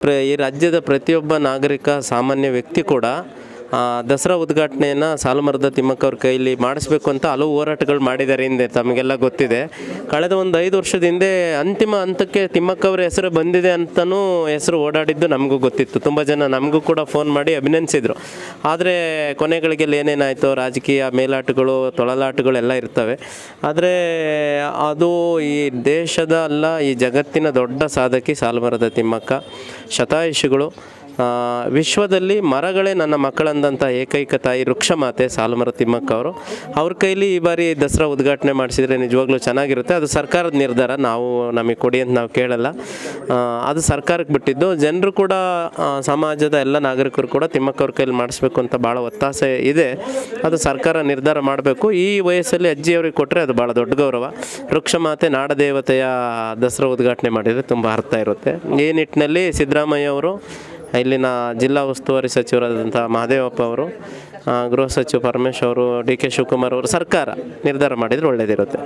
ಪ್ರ ಈ ರಾಜ್ಯದ ಪ್ರತಿಯೊಬ್ಬ ನಾಗರಿಕ ಸಾಮಾನ್ಯ ವ್ಯಕ್ತಿ ಕೂಡ ದಸರಾ ಉದ್ಘಾಟನೆಯನ್ನು ಸಾಲುಮರದ ತಿಮ್ಮಕ್ಕ ಅವ್ರ ಕೈಲಿ ಮಾಡಿಸ್ಬೇಕು ಅಂತ ಹಲವು ಹೋರಾಟಗಳು ಮಾಡಿದ್ದಾರೆ ಹಿಂದೆ, ತಮಗೆಲ್ಲ ಗೊತ್ತಿದೆ. ಕಳೆದ ಒಂದು ಐದು ವರ್ಷದ ಹಿಂದೆ ಅಂತಿಮ ಹಂತಕ್ಕೆ ತಿಮ್ಮಕ್ಕ ಅವರ ಹೆಸರು ಬಂದಿದೆ ಅಂತಲೂ ಹೆಸರು ಓಡಾಡಿದ್ದು ನಮಗೂ ಗೊತ್ತಿತ್ತು. ತುಂಬ ಜನ ನಮಗೂ ಕೂಡ ಫೋನ್ ಮಾಡಿ ಅಭಿನಂದಿಸಿದರು. ಆದರೆ ಕೊನೆಗಳಿಗೆಲ್ಲ ಏನೇನಾಯಿತು, ರಾಜಕೀಯ ಮೇಲಾಟಗಳು, ತೊಳಲಾಟಗಳು ಎಲ್ಲ ಇರ್ತವೆ. ಆದರೆ ಅದು ಈ ದೇಶದ ಅಲ್ಲ, ಈ ಜಗತ್ತಿನ ದೊಡ್ಡ ಸಾಧಕಿ ಸಾಲುಮರದ ತಿಮ್ಮಕ್ಕ. ಶತಾಯುಷಿಗಳು ವಿಶ್ವದಲ್ಲಿ ಮರಗಳೇ ನನ್ನ ಮಕ್ಕಳಂದಂಥ ಏಕೈಕ ತಾಯಿ ವೃಕ್ಷಮಾತೆ ಸಾಲುಮರ ತಿಮ್ಮಕ್ಕ ಅವರು. ಅವ್ರ ಕೈಲಿ ಈ ಬಾರಿ ದಸರಾ ಉದ್ಘಾಟನೆ ಮಾಡಿಸಿದರೆ ನಿಜವಾಗ್ಲೂ ಚೆನ್ನಾಗಿರುತ್ತೆ. ಅದು ಸರ್ಕಾರದ ನಿರ್ಧಾರ, ನಾವು ನಮಗೆ ಕೊಡಿ ಅಂತ ನಾವು ಕೇಳಲ್ಲ. ಅದು ಸರ್ಕಾರಕ್ಕೆ ಬಿಟ್ಟಿದ್ದು. ಜನರು ಕೂಡ ಸಮಾಜದ ಎಲ್ಲ ನಾಗರಿಕರು ಕೂಡ ತಿಮ್ಮಕ್ಕ ಅವ್ರ ಕೈಲಿ ಮಾಡಿಸ್ಬೇಕು ಅಂತ ಭಾಳ ಒತ್ತಾಸೆ ಇದೆ. ಅದು ಸರ್ಕಾರ ನಿರ್ಧಾರ ಮಾಡಬೇಕು. ಈ ವಯಸ್ಸಲ್ಲಿ ಅಜ್ಜಿಯವ್ರಿಗೆ ಕೊಟ್ಟರೆ ಅದು ಭಾಳ ದೊಡ್ಡ ಗೌರವ. ವೃಕ್ಷಮಾತೆ ನಾಡದೇವತೆಯ ದಸರಾ ಉದ್ಘಾಟನೆ ಮಾಡಿದರೆ ತುಂಬ ಅರ್ಥ ಇರುತ್ತೆ. ಈ ನಿಟ್ಟಿನಲ್ಲಿ ಸಿದ್ದರಾಮಯ್ಯ ಅವರು ಇಲ್ಲಿನ ಜಿಲ್ಲಾ ಉಸ್ತುವಾರಿ ಸಚಿವರಾದಂಥ ಮಹದೇವಪ್ಪ ಅವರು ಗೃಹ ಸಚಿವ ಪರಮೇಶ್ ಅವರು, ಡಿ ಕೆ ಶಿವಕುಮಾರ್ ಅವರು ಸರ್ಕಾರ ನಿರ್ಧಾರ ಮಾಡಿದರೆ ಒಳ್ಳೆಯದಿರುತ್ತೆ